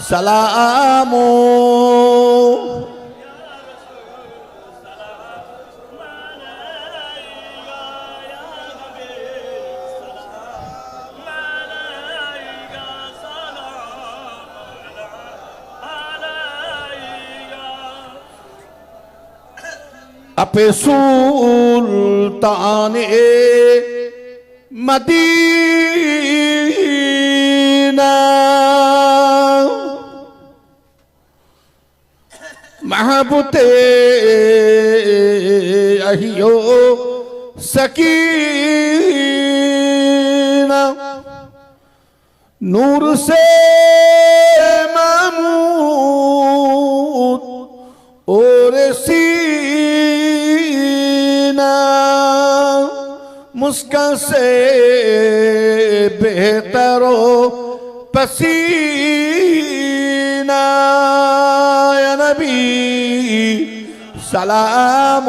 সালাম আপে সুলতানে মদী महबूते अहियो सकीना नूर से मामूद और सीना मुस्कान से बेहतरो पसीना السلام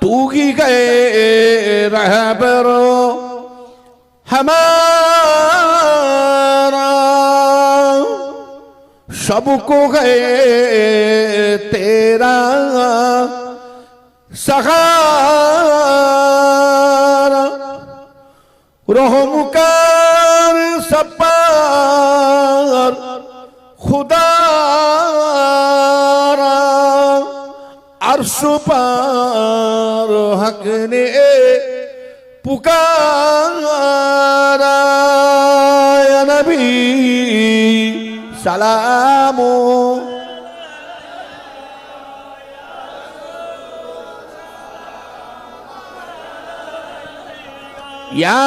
تو کی گئے رہبرو ہمارے सबको गए तेरा सहारा रहमुकार सपार खुदारा अर्श पर हक ने पुकारा या नबी السلام يا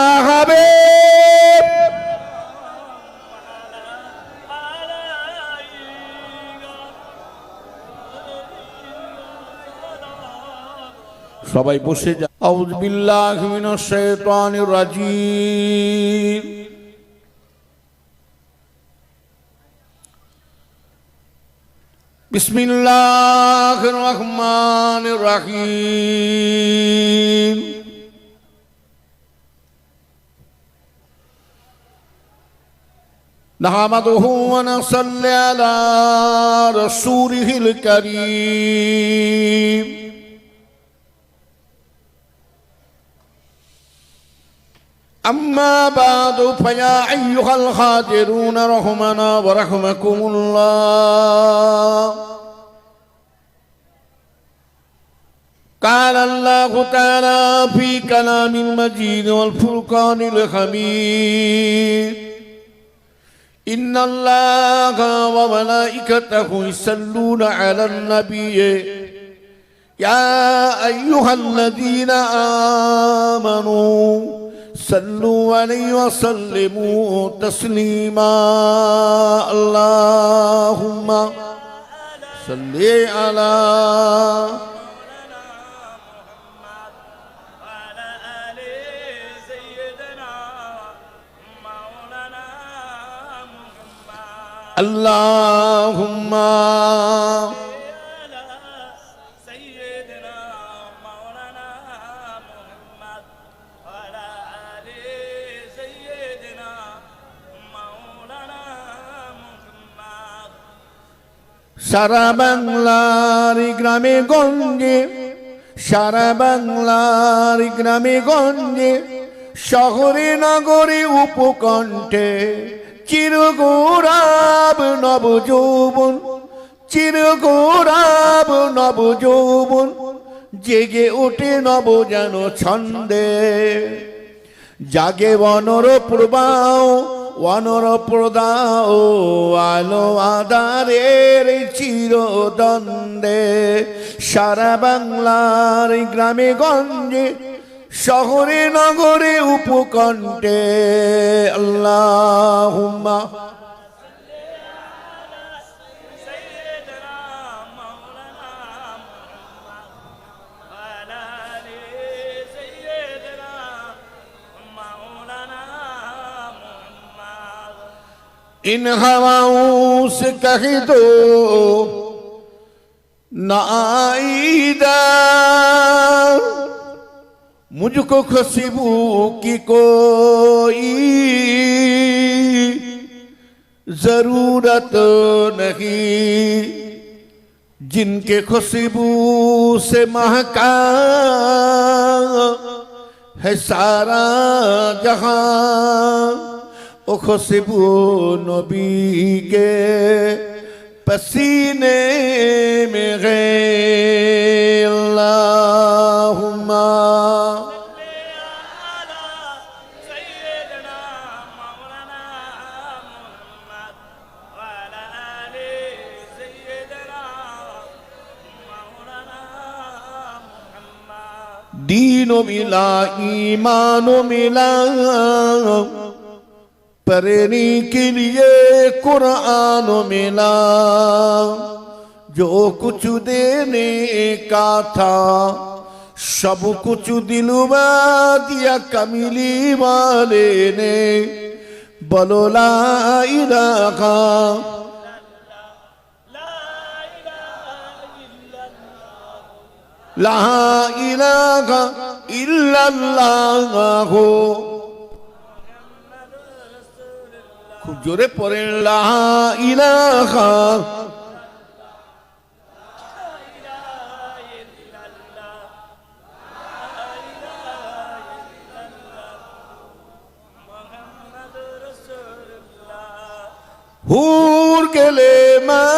সবাই বসে যা। আউযু বিল্লাহ মিনাশ শাইতানির রাজীম। بسم الله الرحمن الرحيم نحمده ونصلي على رسوله الكريم أما بعد فيا أيها الخادرون رحمنا ورحمكم الله. قال الله تعالى في كلام المجيد والفرقان الحميد إن الله وملائكته يصلون على النبي. يا أيها الذين آمنوا صلوا عليه وسلموا تسليما. اللهم صل على اللهم সারা বাংলার গ্রামে গঞ্জে, সারা বাংলার গ্রামে গঞ্জে, শহরে নগরে উপকণ্ঠে চিরগৌরাব নব যৌবন চিরগৌরাব নব যৌবন জেগে ওঠে নব যেন ছন্দে। জাগে বনর প্রবাহ ওয়ানর প্রদাও আলো আদারের চিরদন্দে সারা বাংলার গ্রামে গঞ্জে শহরে নগরে উপকণ্ঠে। আল্লাহ ان ہواوں سے کہہ دو نائیدہ مجھ کو خوشبو کی کوئی ضرورت نہیں۔ جن کے خوشبو سے مہکا ہے سارا جہاں۔ ও খুশবু নবীকে পসিনে মে গে আল্লাহুম্মা। দিন মিলা ইমান মিলা। परेनी के लिए कुरान मिला जो कुछ देने का था सब कुछ दिलवा दिया कमिली वाले ने बोलो ला इलाहा ला इलाहा इल्लल्लाह हो খুব জোরে পড়েন লা ইলাহা لا إله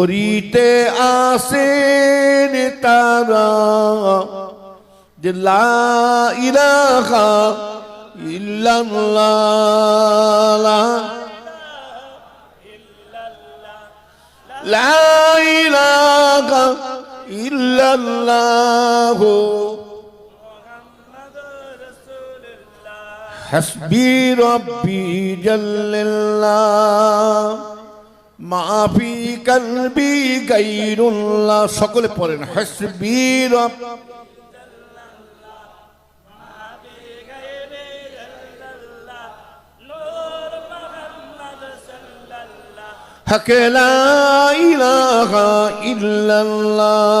করিতে আসেন তারা যে ইলাহা ইল্লাল্লাহ। লা ইলাহা ইল্লাল্লাহ। হাসবি রব্বি জাল্লাল্লাহ। মাফি কলবি গাইরুল্লাহ সকলে পড়েন হসবি রব। হক লা ইলাহা ইল্লাল্লাহ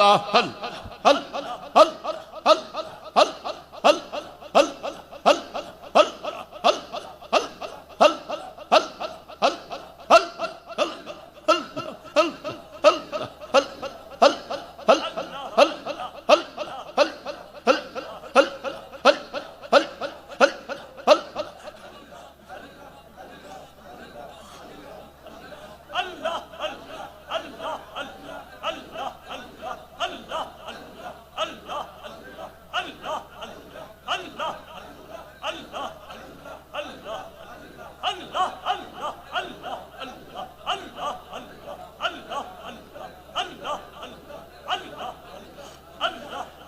الله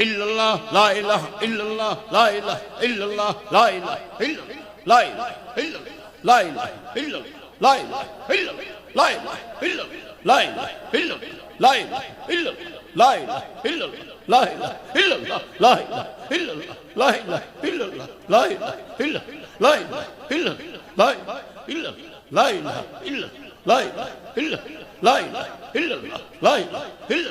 إلا الله لا إله إلا الله إلا الله لا إله إلا الله لا إله إلا الله لا إله إلا الله لا إله إلا الله لا إله إلا الله لا إله إلا الله لا إله إلا الله لا إله إلا الله لا إله إلا الله لا إله إلا الله لا إله إلا الله لا إله إلا الله لا إله إلا لا إله إلا لا إله إلا لا إله إلا